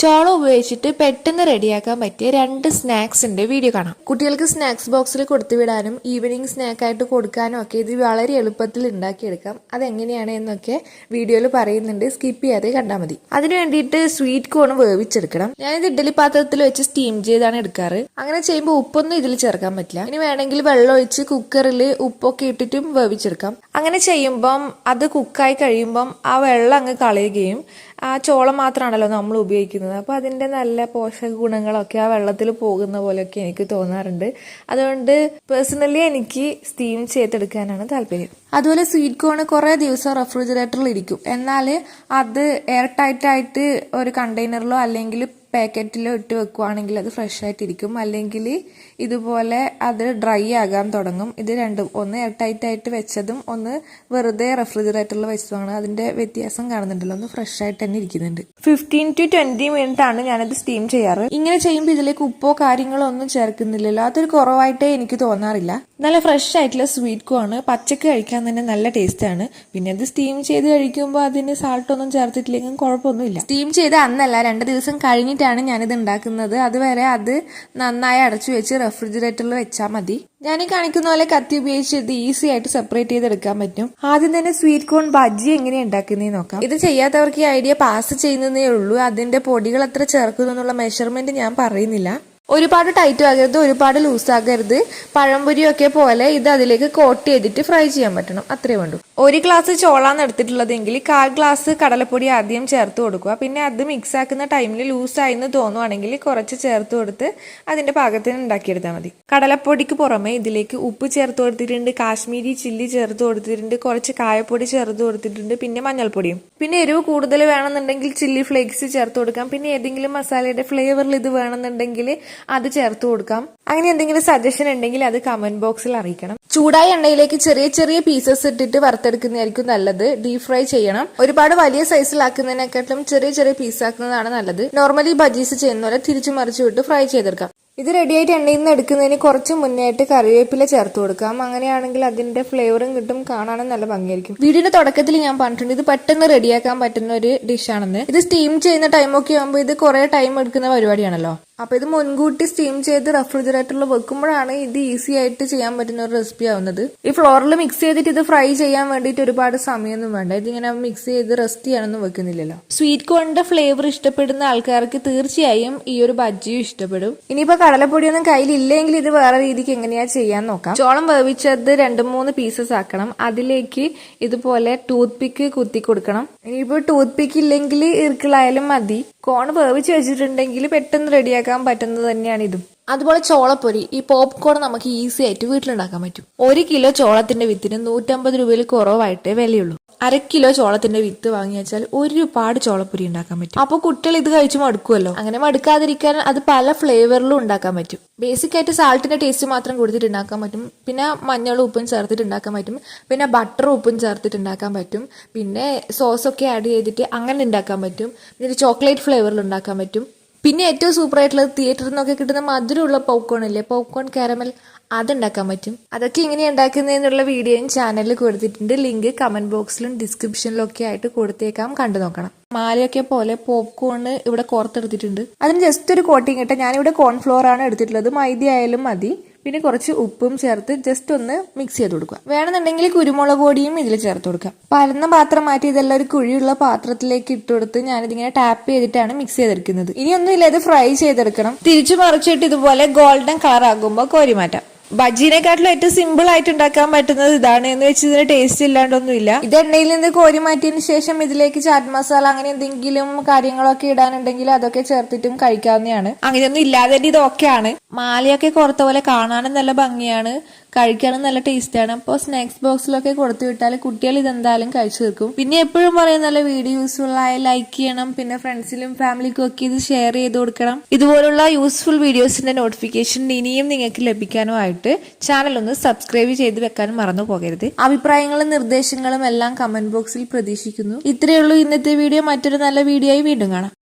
ചോളം ഉപയോഗിച്ചിട്ട് പെട്ടെന്ന് റെഡിയാക്കാൻ പറ്റിയ രണ്ട് സ്നാക്സിന്റെ വീഡിയോ കാണാം. കുട്ടികൾക്ക് സ്നാക്സ് ബോക്സിൽ കൊടുത്തു വിടാനും ഈവനിങ് സ്നാക്ക് ആയിട്ട് കൊടുക്കാനും ഒക്കെ ഇത് വളരെ എളുപ്പത്തിൽ ഉണ്ടാക്കിയെടുക്കാം. അതെങ്ങനെയാണ് എന്നൊക്കെ വീഡിയോയിൽ പറയുന്നുണ്ട്. സ്കിപ്പ് ചെയ്യാതെ കണ്ടാൽ മതി. അതിന് വേണ്ടിയിട്ട് സ്വീറ്റ് കോൺ വേവിച്ചെടുക്കണം. ഞാനിത് ഇഡ്ഡലി പാത്രത്തിൽ വെച്ച് സ്റ്റീം ചെയ്താണ് എടുക്കാറ്. അങ്ങനെ ചെയ്യുമ്പോൾ ഉപ്പൊന്നും ഇതിൽ ചേർക്കാൻ പറ്റില്ല. ഇനി വേണമെങ്കിൽ വെള്ളം ഒഴിച്ച് കുക്കറിൽ ഉപ്പൊക്കെ ഇട്ടിട്ടും വേവിച്ചെടുക്കാം. അങ്ങനെ ചെയ്യുമ്പം അത് കുക്കായി കഴിയുമ്പം ആ വെള്ളം അങ്ങ് കളയുകയും ആ ചോളം മാത്രമാണല്ലോ നമ്മൾ ഉപയോഗിക്കുന്നത്. അപ്പോൾ അതിന്റെ നല്ല പോഷക ഗുണങ്ങളൊക്കെ ആ വെള്ളത്തിൽ പോകുന്ന പോലെയൊക്കെ എനിക്ക് തോന്നാറുണ്ട്. അതുകൊണ്ട് പേഴ്സണലി എനിക്ക് സ്റ്റീം ചെയ്തെടുക്കാനാണ് താല്പര്യം. അതുപോലെ സ്വീറ്റ് കോൺ കുറേ ദിവസം റെഫ്രിജറേറ്ററിൽ ഇരിക്കും. എന്നാൽ അത് എയർ ടൈറ്റായിട്ട് ഒരു കണ്ടെയ്നറിലോ അല്ലെങ്കിൽ പാക്കറ്റിലോ ഇട്ട് വെക്കുവാണെങ്കിൽ അത് ഫ്രഷ് ആയിട്ടിരിക്കും അല്ലെങ്കിൽ ഇതുപോലെ അത് ഡ്രൈ ആകാൻ തുടങ്ങും. ഇത് രണ്ടും ഒന്ന് എയർ ടൈറ്റ് ആയിട്ട് വെച്ചതും ഒന്ന് വെറുതെ റെഫ്രിജറേറ്ററിൽ വെച്ചതുമാണ്. അതിന്റെ വ്യത്യാസം കാണുന്നുണ്ടല്ലോ. ഒന്ന് ഫ്രഷ് ആയിട്ട് തന്നെ ഇരിക്കുന്നുണ്ട്. ഫിഫ്റ്റീൻ ടു ട്വന്റി മിനിറ്റ് ആണ് ഞാനത് സ്റ്റീം ചെയ്യാറ്. ഇങ്ങനെ ചെയ്യുമ്പോൾ ഇതിലേക്ക് ഉപ്പോ കാര്യങ്ങളോ ഒന്നും ചേർക്കുന്നില്ലല്ലോ. അതൊരു കുറവായിട്ടേ എനിക്ക് തോന്നാറില്ല. നല്ല ഫ്രഷ് ആയിട്ടുള്ള സ്വീറ്റ് കോൺ പച്ചക്ക് കഴിക്കാൻ തന്നെ നല്ല ടേസ്റ്റ് ആണ്. പിന്നെ അത് സ്റ്റീം ചെയ്ത് കഴിക്കുമ്പോൾ അതിന് സാൾട്ട് ഒന്നും ചേർത്തിട്ടില്ലെങ്കിൽ കുഴപ്പമൊന്നുമില്ല. സ്റ്റീം ചെയ്ത് അന്നല്ല രണ്ട് ദിവസം കഴിഞ്ഞിട്ടാണ് ഞാനിത് ഉണ്ടാക്കുന്നത്. അതുവരെ അത് നന്നായി അടച്ചു വെച്ച് റെഫ്രിജറേറ്ററിൽ വെച്ചാൽ മതി. ഞാൻ ഈ കാണിക്കുന്ന പോലെ കത്തി ഉപയോഗിച്ച് ഇത് ഈസി ആയിട്ട് സെപ്പറേറ്റ് ചെയ്തെടുക്കാൻ പറ്റും. ആദ്യം തന്നെ സ്വീറ്റ് കോൺ ബജ്ജി എങ്ങനെയാണ് ഉണ്ടാക്കുന്നതെന്ന് നോക്കാം. ഇത് ചെയ്യാത്തവർക്ക് ഈ ഐഡിയ പാസ് ചെയ്യുന്നതേ ഉള്ളൂ. അതിന്റെ പൊടികൾ എത്ര ചേർക്കുന്നു എന്നുള്ള മെഷർമെന്റ് ഞാൻ പറയുന്നില്ല. ഒരുപാട് ടൈറ്റ് ആകരുത് ഒരുപാട് ലൂസ് ആകരുത്. പഴംപൊരിയൊക്കെ പോലെ ഇത് അതിലേക്ക് കോട്ട് ചെയ്തിട്ട് ഫ്രൈ ചെയ്യാൻ പറ്റണം. അത്രേ വേണ്ടൂ. ഒരു ഗ്ലാസ് ചോളാന്ന് എടുത്തിട്ടുള്ളതെങ്കിൽ കാൽ ഗ്ലാസ് കടലപ്പൊടി ആദ്യം ചേർത്ത് കൊടുക്കുക. പിന്നെ അത് മിക്സ് ആക്കുന്ന ടൈമിൽ ലൂസായി എന്ന് തോന്നുവാണെങ്കിൽ കുറച്ച് ചേർത്ത് കൊടുത്ത് അതിന്റെ പാകത്തിന് ഉണ്ടാക്കിയെടുത്താൽ മതി. കടലപ്പൊടിക്ക് പുറമെ ഇതിലേക്ക് ഉപ്പ് ചേർത്ത് കൊടുത്തിട്ടുണ്ട് കാശ്മീരി ചില്ലി ചേർത്ത് കൊടുത്തിട്ടുണ്ട് കുറച്ച് കായപ്പൊടി ചേർത്ത് കൊടുത്തിട്ടുണ്ട് പിന്നെ മഞ്ഞൾപ്പൊടിയും. പിന്നെ എരിവ് കൂടുതൽ വേണമെന്നുണ്ടെങ്കിൽ ചില്ലി ഫ്ലേക്സ് ചേർത്ത് കൊടുക്കാം. പിന്നെ ഏതെങ്കിലും മസാലയുടെ ഫ്ലേവറിൽ ഇത് വേണമെന്നുണ്ടെങ്കിൽ അത് ചേർത്ത് കൊടുക്കാം. അങ്ങനെ എന്തെങ്കിലും സജഷൻ ഉണ്ടെങ്കിൽ അത് കമന്റ് ബോക്സിൽ അറിയിക്കണം. ചൂടായ എണ്ണയിലേക്ക് ചെറിയ ചെറിയ പീസസ് ഇട്ടിട്ട് വറുത്തെടുക്കുന്നതായിരിക്കും നല്ലത്. ഡീപ് ഫ്രൈ ചെയ്യണം. ഒരുപാട് വലിയ സൈസിലാക്കുന്നതിനെക്കാട്ടിലും ചെറിയ ചെറിയ പീസ് ആക്കുന്നതാണ് നല്ലത്. നോർമലി ബജീസ് ചെയ്യുന്ന പോലെ തിരിച്ചു മറിച്ചു വിട്ട് ഫ്രൈ ചെയ്തെടുക്കാം. ഇത് റെഡിയായിട്ട് എണ്ണയിൽ നിന്ന് എടുക്കുന്നതിന് കുറച്ച് മുന്നേയായിട്ട് കറിവേപ്പില ചേർത്ത് കൊടുക്കാം. അങ്ങനെയാണെങ്കിൽ അതിന്റെ ഫ്ലേവറും കിട്ടും. കാണാനും നല്ല ഭംഗിയായിരിക്കും. വീടിന്റെ തുടക്കത്തിൽ ഞാൻ പറഞ്ഞിട്ടുണ്ട് ഇത് പെട്ടെന്ന് റെഡിയാക്കാൻ പറ്റുന്ന ഒരു ഡിഷാണെന്ന് ഇത് സ്റ്റീം ചെയ്യുന്ന ടൈമൊക്കെ ആകുമ്പോൾ ഇത് കുറെ ടൈം എടുക്കുന്ന പരിപാടിയാണല്ലോ. അപ്പൊ ഇത് മുൻകൂട്ടി സ്റ്റീം ചെയ്ത് റെഫ്രിജറേറ്ററിൽ വെക്കുമ്പോഴാണ് ഇത് ഈസി ആയിട്ട് ചെയ്യാൻ പറ്റുന്ന ഒരു റെസിപ്പി ആവുന്നത്. ഈ ഫ്ലോറിൽ മിക്സ് ചെയ്തിട്ട് ഇത് ഫ്രൈ ചെയ്യാൻ വേണ്ടിയിട്ട് ഒരുപാട് സമയമൊന്നും വേണ്ട. ഇതിങ്ങനെ മിക്സ് ചെയ്ത് റെസ്റ്റ് ചെയ്യാനൊന്നും വെക്കുന്നില്ലല്ലോ. സ്വീറ്റ് കോണിന്റെ ഫ്ലേവർ ഇഷ്ടപ്പെടുന്ന ആൾക്കാർക്ക് തീർച്ചയായും ഈ ഒരു ബജ്ജിയും ഇഷ്ടപ്പെടും. ഇനിയിപ്പോ കടലപ്പൊടിയൊന്നും കയ്യിലില്ലെങ്കിൽ ഇത് വേറെ രീതിക്ക് എങ്ങനെയാ ചെയ്യാൻ നോക്കാം. ചോളം വേവിച്ചത് രണ്ട് മൂന്ന് പീസസ് ആക്കണം. അതിലേക്ക് ഇതുപോലെ ടൂത്ത് പിക്ക് കുത്തി കൊടുക്കണം. ഇനിയിപ്പോ ടൂത്ത് പിക്ക് ഇല്ലെങ്കിൽ ഇറുക്കിളായാലും മതി. കോൺ വേവിച്ച് വെച്ചിട്ടുണ്ടെങ്കിൽ പെട്ടെന്ന് റെഡിയാക്കാൻ പറ്റുന്നത് തന്നെയാണ് ഇതും അതുപോലെ ചോളപ്പൊരി. ഈ പോപ്കോൺ നമുക്ക് ഈസി ആയിട്ട് വീട്ടിലുണ്ടാക്കാൻ പറ്റും. ഒരു കിലോ ചോളത്തിന്റെ വിത്തിന് നൂറ്റമ്പത് രൂപയിൽ കുറവായിട്ടേ വിലയുള്ളൂ. അര കിലോ ചോളത്തിന്റെ വിത്ത് വാങ്ങി വെച്ചാൽ ഒരുപാട് ചോളപ്പൊരി ഉണ്ടാക്കാൻ പറ്റും. അപ്പൊ കുട്ടികൾ ഇത് കഴിച്ച് മടുക്കുമല്ലോ? അങ്ങനെ മടുക്കാതിരിക്കാൻ അത് പല ഫ്ലേവറിലും ഉണ്ടാക്കാൻ പറ്റും. ബേസിക് ആയിട്ട് സാൾട്ടിന്റെ ടേസ്റ്റ് മാത്രം കൊടുത്തിട്ട് ഉണ്ടാക്കാൻ പറ്റും. പിന്നെ മഞ്ഞളും ഉപ്പും ചേർത്തിട്ട് ഉണ്ടാക്കാൻ പറ്റും. പിന്നെ ബട്ടറും ഉപ്പും ചേർത്തിട്ട് ഉണ്ടാക്കാൻ പറ്റും. പിന്നെ സോസൊക്കെ ആഡ് ചെയ്തിട്ട് അങ്ങനെ ഉണ്ടാക്കാൻ പറ്റും. പിന്നെ ചോക്ലേറ്റ് ഫ്ലേവറിൽ ഉണ്ടാക്കാൻ പറ്റും. പിന്നെ ഏറ്റവും സൂപ്പർ ആയിട്ടുള്ളത് തിയേറ്ററിൽ നിന്നൊക്കെ കിട്ടുന്ന മധുരമുള്ള പോപ്കോൺ ഇല്ലേ? പോപ്കോൺ കാരമൽ അതുണ്ടാക്കാൻ പറ്റും. അതൊക്കെ എങ്ങനെയാണ് ഉണ്ടാക്കുന്നതെന്നുള്ള വീഡിയോയും ചാനലിൽ കൊടുത്തിട്ടുണ്ട്. ലിങ്ക് കമന്റ് ബോക്സിലും ഡിസ്ക്രിപ്ഷനിലും ഒക്കെ ആയിട്ട് കൊടുത്തേക്കാം. കണ്ടു നോക്കണം. മാലയൊക്കെ പോലെ പോപ്കോൺ ഇവിടെ കോർത്തെടുത്തിട്ടുണ്ട്. അതിന് ജസ്റ്റ് ഒരു കോട്ടിങ് കിട്ടാം ഞാനിവിടെ കോൺഫ്ലോർ ആണ് എടുത്തിട്ടുള്ളത്. മൈദ ആയാലും മതി. പിന്നെ കുറച്ച് ഉപ്പും ചേർത്ത് ജസ്റ്റ് ഒന്ന് മിക്സ് ചെയ്ത് കൊടുക്കുക. വേണമെന്നുണ്ടെങ്കിൽ കുരുമുളക് പൊടിയും ഇതിൽ ചേർത്ത് കൊടുക്കുക പരന്ന പാത്രം മാറ്റി ഇതെല്ലാം ഒരു കുഴിയുള്ള പാത്രത്തിലേക്ക് ഇട്ട് കൊടുത്ത് ഞാനിതിങ്ങനെ ടാപ്പ് ചെയ്തിട്ടാണ് മിക്സ് ചെയ്തെടുക്കുന്നത്. ഇനിയൊന്നുമില്ല ഇത് ഫ്രൈ ചെയ്തെടുക്കണം. തിരിച്ചു മറിച്ചിട്ട് ഇതുപോലെ ഗോൾഡൻ കളർ ആകുമ്പോൾ കോരി മാറ്റാം. ബജീനെക്കാട്ടിലും ഏറ്റവും സിമ്പിൾ ആയിട്ട് ഉണ്ടാക്കാൻ പറ്റുന്നത് ഇതാണ് എന്ന് വെച്ച് ഇതിന് ടേസ്റ്റ് ഇല്ലാണ്ടൊന്നുമില്ല. ഇത് എണ്ണയിൽ നിന്ന് കോരി മാറ്റിയതിന് ശേഷം ഇതിലേക്ക് ചാറ്റ് മസാല അങ്ങനെ എന്തെങ്കിലും കാര്യങ്ങളൊക്കെ ഇടാനുണ്ടെങ്കിൽ അതൊക്കെ ചേർത്തിട്ടും കഴിക്കാവുന്നതാണ്. അങ്ങനെയൊന്നും ഇല്ലാതെ ഇത് ഓക്കെയാണ് മാലയൊക്കെ കുറത്ത പോലെ കാണാനും നല്ല ഭംഗിയാണ് കഴിക്കാനും നല്ല ടേസ്റ്റാണ്. അപ്പോൾ സ്നാക്സ് ബോക്സിലൊക്കെ കൊടുത്തു വിട്ടാൽ കുട്ടികൾ ഇതെന്തായാലും കഴിച്ചു തീർക്കും. പിന്നെ എപ്പോഴും പറയും നല്ല വീഡിയോ യൂസ്ഫുൾ ആയ ലൈക്ക് ചെയ്യണം പിന്നെ ഫ്രണ്ട്സിലും ഫാമിലിക്കും ഒക്കെ ഇത് ഷെയർ ചെയ്ത് കൊടുക്കണം. ഇതുപോലുള്ള യൂസ്ഫുൾ വീഡിയോസിന്റെ നോട്ടിഫിക്കേഷൻ ഇനിയും നിങ്ങൾക്ക് ലഭിക്കാനുമായിട്ട് ചാനൽ ഒന്ന് സബ്സ്ക്രൈബ് ചെയ്ത് വെക്കാനും മറന്നു പോകരുത്. അഭിപ്രായങ്ങളും നിർദ്ദേശങ്ങളും എല്ലാം കമന്റ് ബോക്സിൽ പ്രതീക്ഷിക്കുന്നു. ഇത്രയേ ഉള്ളൂ ഇന്നത്തെ വീഡിയോ മറ്റൊരു നല്ല വീഡിയോ ആയി വീണ്ടും കാണാം.